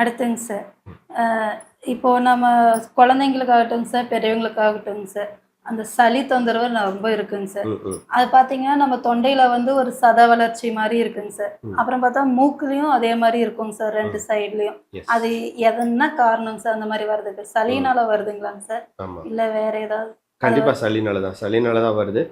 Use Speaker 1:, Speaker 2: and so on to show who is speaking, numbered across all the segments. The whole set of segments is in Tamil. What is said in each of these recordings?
Speaker 1: அடுத்துங்க சார் இப்போ நம்ம குழந்தைங்களுக்காகட்டும் சார் பெரியவங்களுக்காகட்டும் சார் அந்த சளி தொந்தரவு ரொம்ப இருக்குங்க சார். அது பார்த்தீங்கன்னா நம்ம தொண்டையில வந்து ஒரு சத வளர்ச்சி மாதிரி இருக்குங்க சார். அப்புறம் பார்த்தா மூக்குலயும் அதே மாதிரி இருக்குங்க சார் ரெண்டு சைட்லயும். அது எதனா காரணம் சார் அந்த மாதிரி வருதுக்கு சளினால வருதுங்களாங்க சார் இல்ல வேற ஏதாவது?
Speaker 2: கண்டிப்பா சளினால தான். சளினால தான் வருது.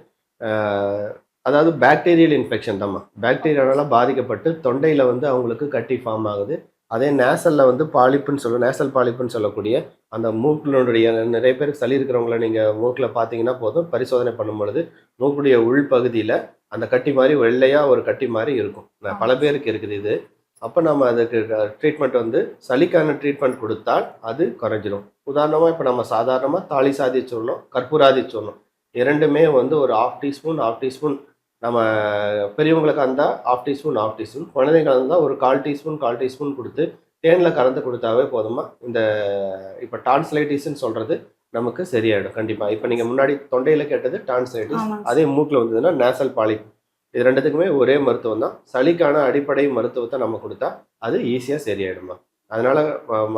Speaker 2: அதாவது பாக்டீரியல் இன்ஃபெக்ஷன் தாம்மா. பாக்டீரியானால பாதிக்கப்பட்டு தொண்டையில வந்து அவங்களுக்கு கட்டி ஃபார்ம் ஆகுது. அதே நேசல்ல வந்து பாலிப்புன்னு சொல்லுவோம் நேசல் பாலிப்புன்னு சொல்லக்கூடிய அந்த மூக்கினுடைய நிறைய பேருக்கு சளி இருக்கிறவங்கள நீங்க மூக்கில் பார்த்தீங்கன்னா போதும். பரிசோதனை பண்ணும் பொழுது மூக்குடைய உள்பகுதியில அந்த கட்டி மாதிரி வெள்ளையா ஒரு கட்டி மாதிரி இருக்கும். பல பேருக்கு இருக்குது இது. அப்போ நம்ம அதுக்கு ட்ரீட்மெண்ட் வந்து சளிக்கான ட்ரீட்மெண்ட் கொடுத்தால் அது குறைஞ்சிரும். உதாரணமாக இப்போ நம்ம சாதாரணமாக தாலி சாதி சொல்லணும் கற்பூராதி சொல்லணும் இரண்டுமே வந்து ஒரு ஆஃப் டீஸ்பூன் ஆஃப் டீஸ்பூன் நம்ம பெரியவங்களுக்கு இருந்தால் ஆஃப் டீஸ்பூன் ஆஃப் டீஸ்பூன் குழந்தைங்க இருந்தால் ஒரு கால் டீஸ்பூன் கால் டீஸ்பூன் கொடுத்து தேனில் கலந்து கொடுத்தாவே போதுமா? இந்த இப்போ டான்ஸ்லைட்டிஸ்ன்னு சொல்கிறது நமக்கு சரியாயிடும் கண்டிப்பாக இப்போ நீங்கள் முன்னாடி தொண்டையில் கேட்டது டான்ஸ்லைட்டிஸ் அதே மூக்கில் வந்ததுன்னா நேசல் பாலிப் இது ரெண்டுத்துக்குமே ஒரே மருத்துவம் தான். சளிக்கான அடிப்படை மருத்துவத்தை நம்ம கொடுத்தா அது ஈஸியாக சரியாயிடுமா அதனால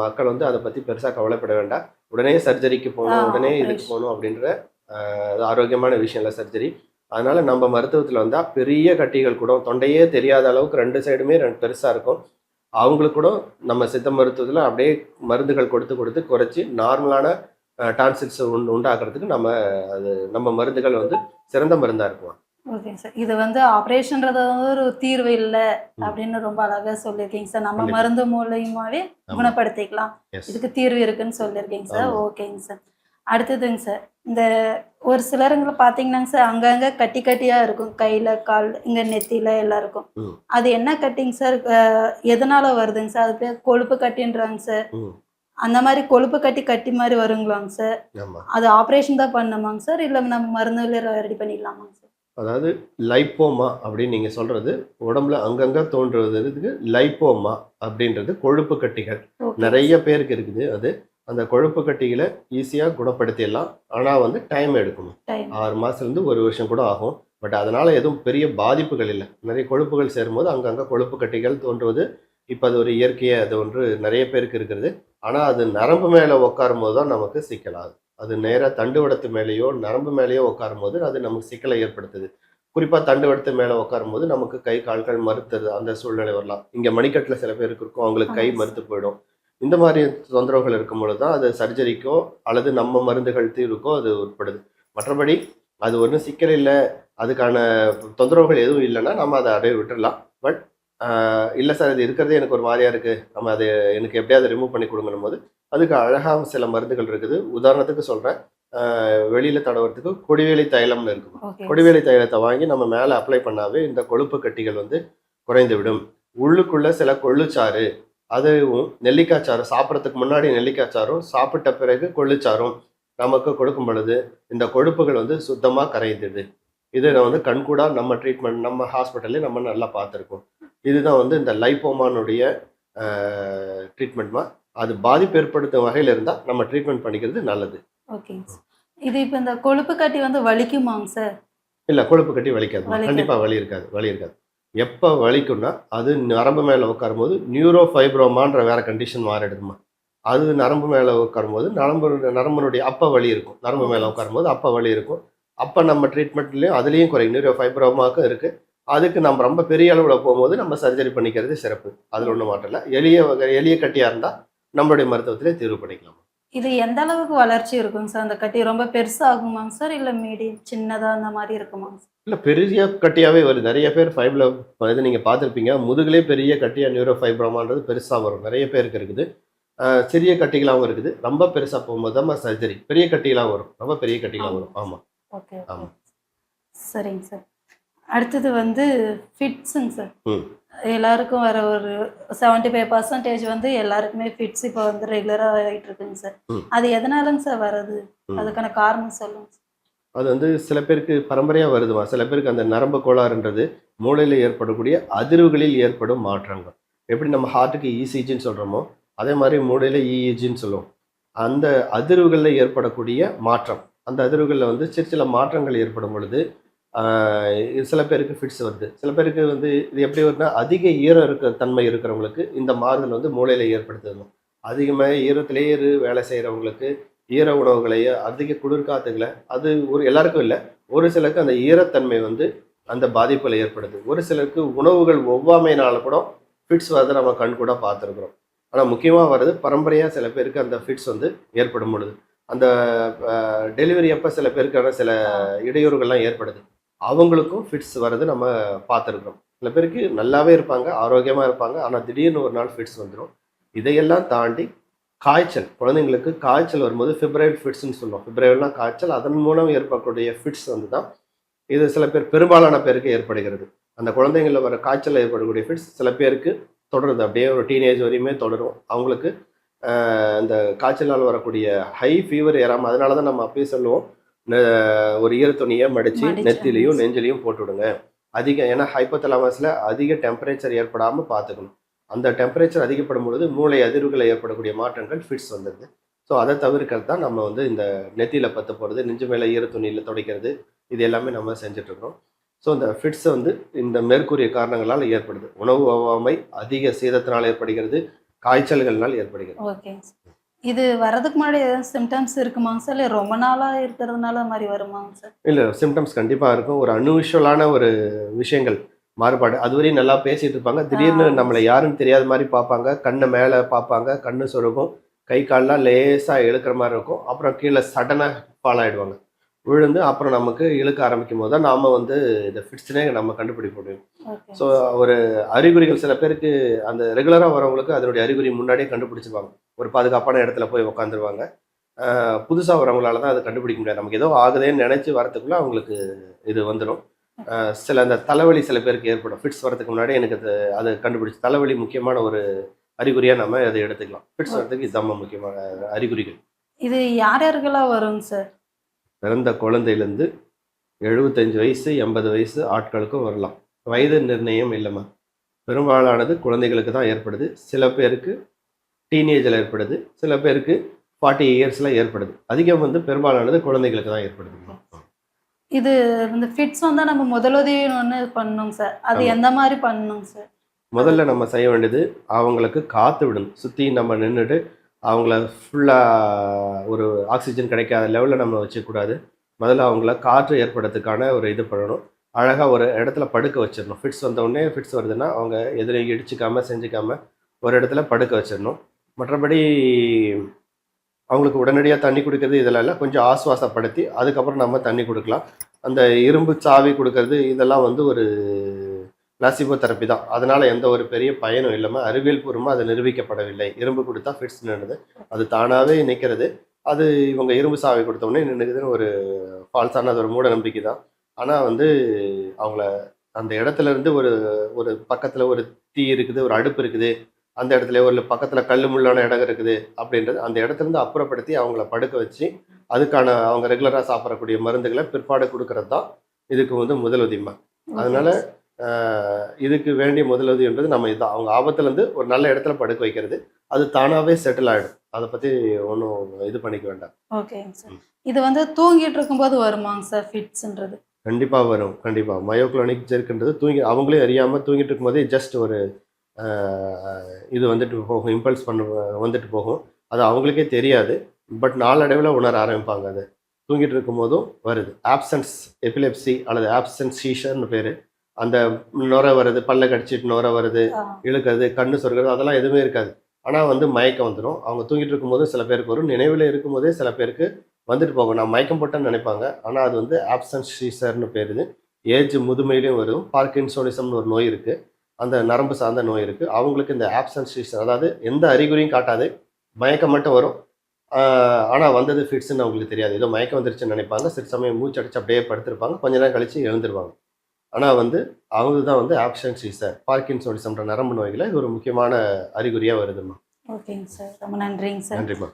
Speaker 2: மக்கள் வந்து அதை பற்றி பெருசாக கவலைப்பட வேண்டாம். உடனே சர்ஜரிக்கு போகணும் உடனே இதுக்கு. போகணும் அப்படின்ற ஆரோக்கியமான விஷயம் இல்லை சர்ஜரி அதனால நம்ம மருத்துவத்தில் வந்தால் பெரிய கட்டிகள் கூட தொண்டையே தெரியாத அளவுக்கு ரெண்டு சைடுமே ரெண்டு பெருசாக இருக்கும். அவங்களுக்கு கூட நம்ம சித்த மருத்துவத்தில் அப்படியே மருந்துகள் கொடுத்து கொடுத்து குறைச்சி நார்மலான டான்சில்ஸ் உண்டு உண்டாக்குறதுக்கு நம்ம அது நம்ம மருந்துகள் வந்து சிறந்த மருந்தாக இருக்கும்.
Speaker 1: ஓகேங்க சார். இது வந்து ஆப்ரேஷன்ன்றது வந்து ஒரு தீர்வு இல்லை அப்படின்னு ரொம்ப அழகா சொல்லியிருக்கீங்க சார். நம்ம. மருந்து மூலியமாவே. குணப்படுத்திக்கலாம். இதுக்கு தீர்வு இருக்குன்னு சொல்லியிருக்கீங்க சார். ஓகேங்க சார். அடுத்ததுங்க சார் இந்த ஒரு சிலருங்களை பார்த்தீங்கன்னாங்க சார் அங்கங்க கட்டி கட்டியா இருக்கும். கையில கால் இங்க நெத்தியில எல்லாம் இருக்கும். அது என்ன கட்டிங்க சார் எதனால வருதுங்க சார்? அது பேர் கொழுப்பு கட்டின்றாங்க சார். அந்த மாதிரி கொழுப்பு கட்டி கட்டி மாதிரி வருங்களாங்க சார். அது ஆப்ரேஷன் தான் பண்ணணுமாங்க சார்? இல்லை நம்ம மருந்துல ரெடி பண்ணிடலாமாங்க சார்?
Speaker 2: அதாவது லைப்போமா அப்படின்னு நீங்கள் சொல்கிறது உடம்புல அங்கங்கே தோன்றுவதற்கு லைப்போமா அப்படின்றது கொழுப்பு கட்டிகள். நிறைய பேருக்கு இருக்குது அது. அந்த கொழுப்பு கட்டிகளை ஈஸியாக குணப்படுத்திடலாம். ஆனால் வந்து டைம் எடுக்கணும். ஆறு மாதத்துலேருந்து ஒரு வருஷம் கூட ஆகும். பட் அதனால் எதுவும் பெரிய பாதிப்புகள் இல்லை. நிறைய கொழுப்புகள் சேரும்போது அங்கங்கே கொழுப்பு கட்டிகள் தோன்றுவது இப்போ அது ஒரு இயற்கையே அது ஒன்று நிறைய பேருக்கு இருக்கிறது. ஆனால் அது நரம்பு மேலே உட்காரும் போது தான் நமக்கு சிக்கலாகுது அது நேராக தண்டுவடத்து மேலேயோ நரம்பு மேலேயோ உட்காரும் போது அது நமக்கு சிக்கலை ஏற்படுத்துது. குறிப்பாக தண்டுவடத்து மேலே உட்காரும் போது நமக்கு கை கால்கள் மறுத்துறது அந்த சூழ்நிலை வரலாம். இங்கே மணிக்கட்டில் சில பேருக்கு இருக்கும். அவங்களுக்கு கை. மறுத்து போயிடும். இந்த மாதிரி தொந்தரவுகள் இருக்கும் பொழுது தான் அது சர்ஜரிக்கோ அல்லது நம்ம மருந்துகள் தீர்வுக்கோ அது உட்படுது. மற்றபடி அது ஒன்றும் சிக்கல் இல்லை அதுக்கான தொந்தரவுகள் எதுவும் இல்லைன்னா நம்ம அதை அப்படியே விட்டுடலாம் பட் இல்லை சார் இது இருக்கிறதே எனக்கு ஒரு மாதிரியா இருக்கு. நம்ம அதை எனக்கு எப்படியாவது ரிமூவ் பண்ணி கொடுங்கணும் போது அதுக்கு அழகாக சில மருந்துகள் இருக்குது. உதாரணத்துக்கு சொல்கிறேன் வெளியில் தடவுறதுக்கு கொடிவேலி தைலம்னு இருக்கும்? கொடிவேலி தைலத்தை வாங்கி நம்ம மேலே அப்ளை பண்ணாவே இந்த கொழுப்பு கட்டிகள் வந்து குறைந்து விடும் உள்ளுக்குள்ள சில கொள்ளுச்சாறு அதுவும் நெல்லிக்காய் சாறு சாப்பிட்றதுக்கு முன்னாடி நெல்லிக்காய் சாறும் சாப்பிட்ட பிறகு கொள்ளுச்சாறும் நமக்கு கொடுக்கும் பொழுது இந்த கொழுப்புகள் வந்து சுத்தமாக கரைந்துடுது இது நான் வந்து கண்கூடா நம்ம ட்ரீட்மெண்ட் நம்ம ஹாஸ்பிட்டல்லே நம்ம நல்லா பார்த்துருக்கோம். இதுதான் வந்து இந்த லைப்போமானுடைய ட்ரீட்மெண்ட்மா அது பாதிப்பு ஏற்படுத்தும் வகையில் இருந்தால் நம்ம ட்ரீட்மெண்ட் பண்ணிக்கிறது நல்லது.
Speaker 1: சார் இது இப்போ இந்த கொழுப்பு கட்டி வந்து வலிக்குமாங்க சார்
Speaker 2: இல்லை கொழுப்பு கட்டி வலிக்காது.
Speaker 1: வலிக்காது.
Speaker 2: கண்டிப்பாக வலி இருக்காது வலி இருக்காது. எப்போ வலிக்கும்னா அது நரம்பு மேலே உட்காரும்போது நியூரோ ஃபைப்ரோமான்ற வேற கண்டிஷன் மாறிடுதுமா அது நரம்பு மேலே உட்காரும்போது நரம்பு நரம்புனுடைய அப்போ வலி இருக்கும். நரம்பு மேலே உட்காரும்போது அப்போ வலி இருக்கும். அப்போ நம்ம ட்ரீட்மெண்ட்லேயும் அதுலேயும் குறையும். நியூரோ ஃபைப்ரோமாக்கும் இருக்குது அதுக்கு நம்ம ரொம்ப பெரிய அளவில் போகும்போது நம்ம சர்ஜரி பண்ணிக்கிறது சிறப்பு. அதில் ஒன்றும் மாற்றம் இல்லை எளிய வகை எளிய கட்டியாக இருந்தால் நம்மளுடைய மருத்துவத்திலே தீர்வு பண்ணிக்கலாம்.
Speaker 1: இது எந்த அளவுக்கு வளர்ச்சி இருக்குங்க சார்? அந்த கட்டி ரொம்ப பெருசாகுமாங்க சார்? இல்லை மீடியம் சின்னதாக அந்த மாதிரி இருக்குமாங்க சார்?
Speaker 2: இல்லை பெரிய கட்டியாகவே வருது. நிறைய பேர் ஃபைவ்ல இது நீங்கள் பார்த்துருப்பீங்க. முதுகுலே பெரிய கட்டியாக நியூரோ ஃபைப்ரோமான்றது பெருசாக வரும். நிறைய பேருக்கு இருக்குது. சிறிய கட்டிகளாகவும் இருக்குது. ரொம்ப பெருசாக போகும்போது தான் சர்ஜரி பெரிய கட்டிகளாக வரும். ரொம்ப பெரிய கட்டிகளாக வரும். ஆமாம்
Speaker 1: ஓகே
Speaker 2: ஆமா.
Speaker 1: சரிங்க சார். அடுத்தது வந்து ஃபிட்ஸுங்க சார். எல்லாருக்கும் வர ஒரு செவன்ட்டி ஃபைவ் பர்சன்டேஜ் வந்து எல்லாருக்குமே ஃபிட்ஸ் இப்போ வந்து ரெகுலராக ஆகிட்டு இருக்குங்க சார். அது எதனாலங்க சார் வருது
Speaker 2: ம்.
Speaker 1: அதுக்கான காரணம் சொல்லுங்க சார்.
Speaker 2: அது வந்து சில பேருக்கு பரம்பரையாக வருதுமா? சில பேருக்கு அந்த நரம்பு கோளாறுன்றது மூளையில் ஏற்படக்கூடிய அதிர்வுகளில் ஏற்படும் மாற்றங்கள். எப்படி நம்ம ஹார்ட்டுக்கு இசிஜின்னு சொல்கிறோமோ அதே மாதிரி மூளையில் இஇஜின்னு சொல்லுவோம். அந்த அதிர்வுகளில் ஏற்படக்கூடிய மாற்றம். அந்த அதிர்வுகளில் வந்து சிறு சில மாற்றங்கள் ஏற்படும் பொழுது இது சில பேருக்கு ஃபிட்ஸ் வருது. சில பேருக்கு வந்து இது எப்படி வருதுன்னா அதிக ஈரம் இருக்க தன்மை இருக்கிறவங்களுக்கு இந்த மாறுதல் வந்து மூளையில் ஏற்படுத்தணும் அதிகமாக ஈரத்திலேயே இரு வேலை செய்கிறவங்களுக்கு ஈர உணவுகளையோ அதிக குளிர்காத்துகளை அது ஒரு எல்லாருக்கும் இல்லை. ஒரு சிலருக்கு அந்த ஈரத்தன்மை வந்து அந்த பாதிப்புகளை ஏற்படுது. ஒரு சிலருக்கு உணவுகள் ஒவ்வாமையினால கூட ஃபிட்ஸ் வரதை நம்ம கண் கூட பார்த்துருக்குறோம். ஆனால் முக்கியமாக வர்றது பரம்பரையாக சில பேருக்கு அந்த ஃபிட்ஸ் வந்து ஏற்படும் பொழுது. அந்த டெலிவரி அப்போ சில பேருக்கான சில இடையூறுகள்லாம் ஏற்படுது. அவங்களுக்கும் ஃபிட்ஸ் வர்றது நம்ம பார்த்துருக்குறோம். சில பேருக்கு நல்லாவே இருப்பாங்க ஆரோக்கியமாக இருப்பாங்க ஆனால் திடீர்னு ஒரு நாள் ஃபிட்ஸ் வந்துடும் இதையெல்லாம் தாண்டி காய்ச்சல். குழந்தைங்களுக்கு காய்ச்சல் வரும்போது ஃபிப்ரைல் ஃபிட்ஸ்னு சொல்லுவோம். ஃபிப்ரைல்னா காய்ச்சல் அதன் மூலம் ஏற்படக்கூடிய ஃபிட்ஸ் வந்து தான் இது சில பேர் பெரும்பாலான பேருக்கு ஏற்படுகிறது. அந்த குழந்தைங்களில் வர காய்ச்சல் ஏற்படக்கூடிய ஃபிட்ஸ் சில பேருக்கு தொடருது. அப்படியே ஒரு டீனேஜ் வரையுமே தொடரும். அவங்களுக்கு இந்த காய்ச்சலால் வரக்கூடிய ஹை ஃபீவர் ஏறாமல் அதனால தான் நம்ம அப்பயே சொல்லுவோம். நெ- ஒரு ஈரத்துணியை மடித்து. நெத்திலையும் நெஞ்சிலையும் போட்டு விடுங்க அதிக ஏன்னா ஹைப்போதலாமஸில் அதிக டெம்பரேச்சர் ஏற்படாமல் பார்த்துக்கணும். அந்த டெம்பரேச்சர் அதிகப்படும் பொழுது மூளை அதிர்வுகளை ஏற்படக்கூடிய மாற்றங்கள் ஃபிட்ஸ் வந்துடுது. ஸோ அதை தவிர்க்கிறது தான் நம்ம வந்து இந்த நெத்தியில் பற்ற போகிறது நெஞ்சு மேலே ஈரத்துணியில் துடைக்கிறது இது எல்லாமே நம்ம செஞ்சுட்ருக்கோம் ஸோ இந்த ஃபிட்ஸ் வந்து இந்த மேற்கூறிய காரணங்களால் ஏற்படுது. உணவு ஒவ்வாமை அதிக சீதத்தினால் ஏற்படுகிறது காய்ச்சல்கள்னால் ஏற்படுகிறது.
Speaker 1: சார் இது வரதுக்கு முன்னாடி ஏதாவது சிம்டம்ஸ் இருக்குமாங்க சார் இல்லை ரொம்ப நாளாக இருக்கிறதுனால மாதிரி வருமாங்க சார்
Speaker 2: இல்லை சிம்டம்ஸ் கண்டிப்பாக இருக்கும். ஒரு அன்யூஷுவலான ஒரு விஷயங்கள். மாறுபாடு. அதுவரையும் நல்லா பேசிட்டு இருப்பாங்க. திடீர்னு. நம்மளை யாருன்னு தெரியாத மாதிரி பார்ப்பாங்க. கண்ணை மேலே பார்ப்பாங்க. கண்ணு சொருகும். கை கால்லாம் லேசாக இழுக்கிற மாதிரி இருக்கும். அப்புறம் கீழே சடனாக ஃபால் ஆகிடுவாங்க விழுந்து அப்புறம் நமக்கு இழுக்க ஆரம்பிக்கும் போது தான் நாம் வந்து இந்த ஃபிட்ஸ்னே நம்ம கண்டுபிடிக்க முடியும். ஸோ ஒரு அறிகுறிகள் சில பேருக்கு அந்த ரெகுலராக வரவங்களுக்கு அதனுடைய அறிகுறி முன்னாடியே கண்டுபிடிச்சிருவாங்க. ஒரு பாதுகாப்பான இடத்துல போய் உட்காந்துருவாங்க புதுசாக வரவங்களால தான் அதை கண்டுபிடிக்க முடியாது. நமக்கு ஏதோ ஆகுதேன்னு நினச்சி வரத்துக்குள்ளே அவங்களுக்கு இது வந்துடும் சில அந்த தலைவலி சில பேருக்கு ஏற்படும். ஃபிட்ஸ் வரதுக்கு முன்னாடி எனக்கு அது அதை கண்டுபிடிச்சி தலைவலி முக்கியமான ஒரு அறிகுறியாக நம்ம அதை எடுத்துக்கலாம். ஃபிட்ஸ் வரதுக்கு இதுதான் முக்கியமான அறிகுறிகள்.
Speaker 1: இது யார் யாருக்கெல்லாம் வருங்க சார்?
Speaker 2: பிறந்த குழந்தையிலேருந்து எழுபத்தஞ்சு வயசு எண்பது வயசு ஆட்களுக்கும் வரலாம். வயது நிர்ணயம் இல்லைம்மா. பெரும்பாலானது குழந்தைகளுக்கு தான் ஏற்படுது. சில பேருக்கு டீனேஜில் ஏற்படுது. சில பேருக்கு ஃபார்ட்டி இயர்ஸில் ஏற்படுது. அதிகம் வந்து பெரும்பாலானது குழந்தைகளுக்கு தான் ஏற்படுது
Speaker 1: இது இந்த ஃபிட்ஸ் வந்தால் நம்ம முதலுதவி ஒன்று பண்ணணுங்க சார் அது. எந்த மாதிரி பண்ணணுங்க சார்
Speaker 2: முதல்ல நம்ம செய்ய வேண்டியது அவங்களுக்கு காற்று விடணும் சுற்றி நம்ம நின்றுட்டு அவங்கள ஃபுல்லாக ஒரு ஆக்சிஜன் கிடைக்காத லெவலில் நம்ம வச்சுக்கூடாது முதல்ல அவங்கள காற்று ஏற்படுறதுக்கான ஒரு இது பண்ணணும். அழகாக ஒரு இடத்துல படுக்க வச்சிடணும். ஃபிட்ஸ் வந்தவுடனே ஃபிட்ஸ் வருதுன்னா அவங்க எதிரையும் இடிச்சிக்காம செஞ்சுக்காம ஒரு இடத்துல படுக்க வச்சிடணும். மற்றபடி அவங்களுக்கு உடனடியாக தண்ணி கொடுக்கறது இதெல்லாம் கொஞ்சம் ஆஸ்வாசப்படுத்தி அதுக்கப்புறம் நம்ம தண்ணி கொடுக்கலாம். அந்த இரும்பு சாவி கொடுக்கறது இதெல்லாம் வந்து ஒரு பிளாசிபோ தெரப்பி தான். அதனால் எந்த ஒரு பெரிய பயனும் இல்லாமல் அறிவியல் பூர்வமாக அது நிரூபிக்கப்படவில்லை. இரும்பு கொடுத்தா ஃபிட்ஸ் நின்றுது அது தானாகவே நிற்கிறது அது இவங்க இரும்பு சாவி கொடுத்தோடனே நின்றுக்குதுன்னு ஒரு ஃபால்ஸான அது ஒரு மூட நம்பிக்கை தான். ஆனால் வந்து அவங்கள அந்த இடத்துல இருந்து ஒரு ஒரு பக்கத்தில் ஒரு தீ இருக்குது ஒரு அடுப்பு இருக்குது. அந்த இடத்துல ஒரு பக்கத்தில் கல் முள்ளான இடம் இருக்குது அப்படின்றது அந்த இடத்துல இருந்து அப்புறப்படுத்தி அவங்கள படுக்க வச்சு அதுக்கான அவங்க ரெகுலராக சாப்பிடக்கூடிய மருந்துகளை பிற்பாடு கொடுக்கறது தான் இதுக்கு வந்து முதலுதவிமா அதனால இதுக்கு வேண்டிய முதலுதவின்றது நம்ம இதுதான் அவங்க ஆபத்துலேருந்து ஒரு நல்ல இடத்துல படுக்க வைக்கிறது. அது தானாகவே செட்டில் ஆகிடும் அதை பற்றி ஒன்றும் இது பண்ணிக்க வேண்டாம்.
Speaker 1: ஓகேங்க சார் இது வந்து தூங்கிட்டு இருக்கும்போது வருமாங்க சார் ஃபிட்ஸ்ன்றது
Speaker 2: கண்டிப்பாக வரும். கண்டிப்பாக மயோக்ளோனிக் ஜெர்க்குன்றது தூங்கி அவங்களே அறியாமல் தூங்கிட்டு இருக்கும்போதே ஜஸ்ட் ஒரு இது வந்துட்டு போகும் இம்பல்ஸ் பண்ண வந்துட்டு போகும். அது அவங்களுக்கே தெரியாது பட் நாளடைவில் உணர ஆரம்பிப்பாங்க அது. தூங்கிட்டு இருக்கும்போதும் வருது. ஆப்சன்ஸ் எபிலெப்சி அல்லது ஆப்சன்ஸ் சீஷர்னு பேர். அந்த நுர வருது பல்ல கடிச்சிட்டு நுர வருது இழுக்கிறது கண்ணு சொருகிறது அதெல்லாம் எதுவுமே இருக்காது. ஆனால் வந்து மயக்கம் வந்துடும் அவங்க தூங்கிட்டு இருக்கும்போது சில பேருக்கு வரும். நினைவில் இருக்கும்போதே சில பேருக்கு வந்துட்டு போகும். நான் மயக்கம் போட்டேன்னு நினைப்பாங்க. ஆனால் அது வந்து ஆப்சன்ஸ் ஷீசர்னு பேர் இது. ஏஜ் முதுமையிலையும் வரும். பார்க்கின்சோனிசம்னு ஒரு நோய் இருக்குது அந்த நரம்பு சார்ந்த நோய் இருக்குது அவங்களுக்கு இந்த ஆப்சன்ஸ் அதாவது எந்த அறிகுறியும் காட்டாது. மயக்கம் மட்டும் வரும். ஆனால் வந்தது ஃபிட்ஸ்ன்னு அவங்களுக்கு தெரியாது. ஏதோ மயக்கம் வந்துருச்சுன்னு நினைப்பாங்க. சில சமயம் மூச்சு அடிச்சு அப்படியே படுத்திருப்பாங்க. கொஞ்ச நேரம் கழிச்சு எழுந்துருவாங்க. ஆனால் வந்து அவங்க தான் வந்து ஆப்ஷன் சீசர் பார்க்கின்சோனிசம்ன்ற நரம்பு நோய்களை இது ஒரு முக்கியமான அறிகுறியாக வருதுமா
Speaker 1: ஓகேங்க சார். ரொம்ப நன்றிங்க சார்.
Speaker 2: நன்றிம்மா.